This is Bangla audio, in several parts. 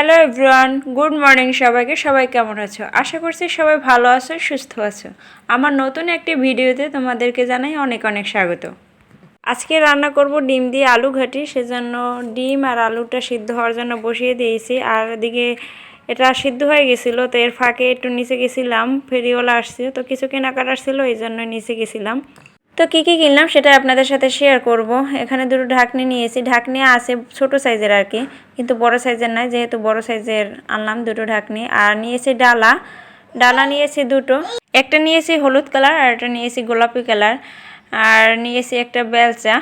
হ্যালো এভরিওয়ান গুড মর্নিং সবাইকে। সবাই কেমন আছো? আশা করছি সবাই ভালো আছো, সুস্থ আছো। আমার নতুন একটি ভিডিওতে তোমাদেরকে জানাই অনেক অনেক স্বাগত। আজকে রান্না করব ডিম দিয়ে আলু ঘাটি। সেজন্য ডিম আর আলুটা সিদ্ধ হওয়ার জন্য বসিয়ে দিয়েছি। আর এদিকে এটা সিদ্ধ হয়ে গেছিল, তো এর ফাঁকে একটু নিচে গেছিলাম। ফেরিওয়ালা আসছে, তো কিছু কেনাকাটার ছিল, এই জন্য নিচে গেছিলাম। তো কী কী কিনলাম সেটা আপনাদের সাথে শেয়ার করব। এখানে দুটো ঢাকনি নিয়েছি। ঢাকনি আছে ছোট সাইজের আর কি, কিন্তু বড় সাইজের নয়, যেহেতু বড় সাইজের আনলাম দুটো ঢাকনি। আর নিয়েছি ডালা ডালা নিয়েছি দুটো। একটা নিয়েছি হলুদ কালার আর একটা নিয়েছি গোলাপি কালার আর নিয়েছি একটা বেলচা।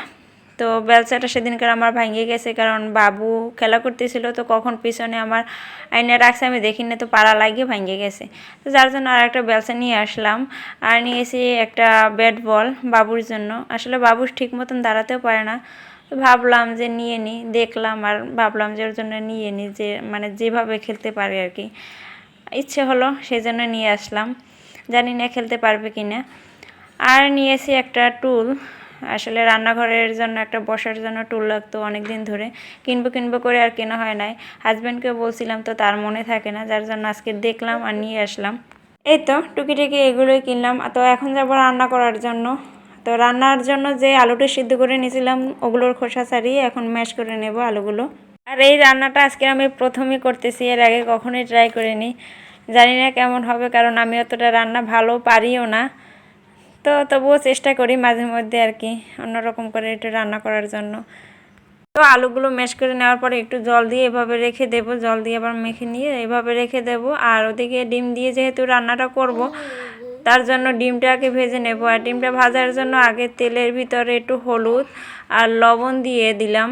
তো বেলচাটা সেদিনকার আমার ভাঙিয়ে গেছে, কারণ বাবু খেলা করতেছিল, তো কখন পিছনে আমার আইনে রাখছে আমি দেখি না তো পাড়া লাগিয়ে ভাঙিয়ে গেছে। তো যার জন্য আর একটা বেলচা নিয়ে আসলাম। আর নিয়েছি একটা ব্যাট বল বাবুর জন্য। আসলে বাবু ঠিক মতন দাঁড়াতেও পারে না। তো ভাবলাম যে নিয়ে নিই দেখলাম আর ভাবলাম যে ওর জন্য নিয়ে নিই যে মানে যেভাবে খেলতে পারে আর কি। ইচ্ছে হলো সেই জন্য নিয়ে আসলাম। জানি না খেলতে পারবে কি না আর নিয়েছি একটা টুল আসলে রান্নাঘরের জন্য একটা বসার জন্য টুল লাগতো অনেক দিন ধরে। কিনবো কিনবো করে আর কেনা হয় নাই। হাজব্যান্ডকে বলছিলাম তো তার মনে থাকে না, যার জন্য আজকে দেখলাম আর নিয়ে আসলাম। এই তো টুকিটাকি এগুলোই কিনলাম। তো এখন যাব রান্না করার জন্য। তো রান্নার জন্য যে আলুটা সিদ্ধ করে নিয়েছিলাম, ওগুলোর খোসা ছাড়িয়ে এখন ম্যাশ করে নেব আলুগুলো। আর এই রান্নাটা আজকে আমি প্রথমই করতেছি, এর আগে কখনোই ট্রাই করিনি। জানি না কেমন হবে, কারণ আমি অতটা রান্না ভালো পারিও না। তো তবুও চেষ্টা করি মাঝে মধ্যে আর কি অন্যরকম করে একটু রান্না করার জন্য। তো আলুগুলো ম্যাশ করে নেওয়ার পরে একটু জল দিয়ে এভাবে রেখে দেবো, জল দিয়ে আবার মেখে নিয়ে এভাবে রেখে দেব। আর ওদিকে ডিম দিয়ে যেহেতু রান্নাটা করব, তার জন্য ডিমটাকে ভেজে নেব। আর ডিমটা ভাজার জন্য আগে তেলের ভিতরে একটু হলুদ আর লবণ দিয়ে দিলাম।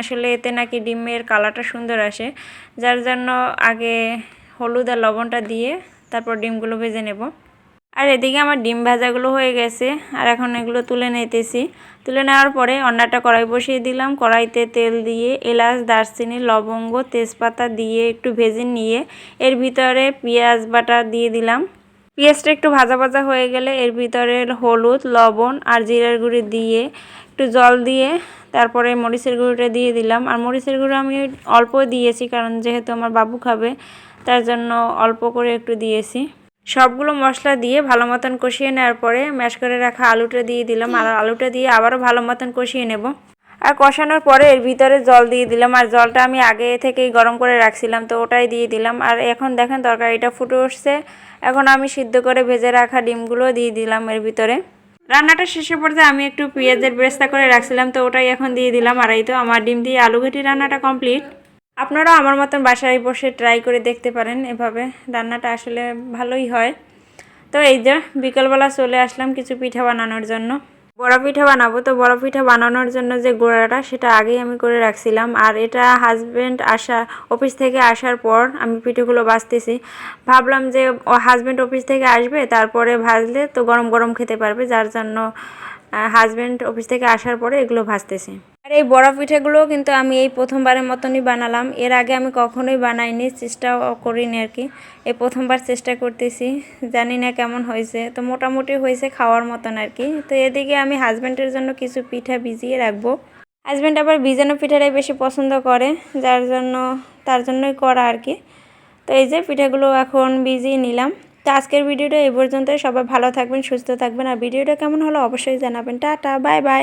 আসলে এতে নাকি ডিমের কালারটা সুন্দর আসে, যার জন্য আগে হলুদ আর লবণটা দিয়ে তারপর ডিমগুলো ভেজে নেব। আর এদিকে আমার ডিম ভাজাগুলো হয়ে গেছে, আর এখন এগুলো তুলে নিতেছি। তুলে নেওয়ার পরে অন্যটা কড়াই বসিয়ে দিলাম। কড়াইতে তেল দিয়ে এলাচ, দারচিনি, লবঙ্গ, তেজপাতা দিয়ে একটু ভেজে নিয়ে এর ভিতরে পেঁয়াজ বাটা দিয়ে দিলাম। পেঁয়াজটা একটু ভাজা ভাজা হয়ে গেলে এর ভিতরে হলুদ, লবণ আর জিরার গুঁড়ি দিয়ে একটু জল দিয়ে তারপরে মরিচের গুঁড়োটা দিয়ে দিলাম। আর মরিচের গুঁড়ো আমি অল্প দিয়েছি কারণ যেহেতু আমার বাবু খাবে, তার জন্য অল্প করে একটু দিয়েছি। সবগুলো মশলা দিয়ে ভালো মতন কষিয়ে নেওয়ার পরে ম্যাশ করে রাখা আলুটা দিয়ে দিলাম। আর আলুটা দিয়ে আবারও ভালো মতন কষিয়ে নেব। আর কষানোর পরে এর ভিতরে জল দিয়ে দিলাম। আর জলটা আমি আগে থেকেই গরম করে রাখছিলাম, তো ওটাই দিয়ে দিলাম। আর এখন দেখেন তরকারিটা ফুটে উঠছে। এখন আমি সিদ্ধ করে ভেজে রাখা ডিমগুলো দিয়ে দিলাম এর ভিতরে। রান্নাটা শেষে পর্যায়ে আমি একটু পেঁয়াজের বেরেস্তা করে রাখছিলাম, তো ওটাই এখন দিয়ে দিলাম। আর এই তো আমার ডিম দিয়ে আলু ঘেটি রান্নাটা কমপ্লিট। আপনারাও আমার মতন বাসায় বসে ট্রাই করে দেখতে পারেন এভাবে। রান্নাটা আসলে ভালোই হয়। তো এই যে বিকালবেলা চলে আসলাম কিছু পিঠা বানানোর জন্য। বড় পিঠা বানাবো। তো বড় পিঠা বানানোর জন্য যে গোড়াটা, সেটা আগেই আমি করে রাখছিলাম। আর এটা হাজব্যান্ড আসা অফিস থেকে আসার পর আমি পিঠেগুলো বাজতেছি ভাবলাম যে হাজব্যান্ড অফিস থেকে আসবে, তারপরে ভাজলে তো গরম গরম খেতে পারবে, যার জন্য হাজব্যান্ড অফিস থেকে আসার পরে এগুলো ভাজতেছি। আর এই বড়া পিঠেগুলো কিন্তু আমি এই প্রথমবারের মতনই বানালাম। এর আগে আমি কখনোই বানাইনি, চেষ্টাও করিনি আর কি। এই প্রথমবার চেষ্টা করতেছি, জানি না কেমন হয়েছে। তো মোটামুটি হয়েছে খাওয়ার মতন আর কি। তো এদিকে আমি হাজব্যান্ডের জন্য কিছু পিঠা ভিজিয়ে রাখব। হাজব্যান্ড আবার ভিজানো পিঠাটাই বেশি পছন্দ করে, যার জন্য, তার জন্যই করা আর কি। তো এই যে পিঠাগুলো এখন ভিজিয়ে নিলাম। তো আজকের ভিডিওটা এই পর্যন্তই। সবাই ভালো থাকবেন, সুস্থ থাকবেন। আর ভিডিওটা কেমন হলো অবশ্যই জানাবেন। Tata, bye bye.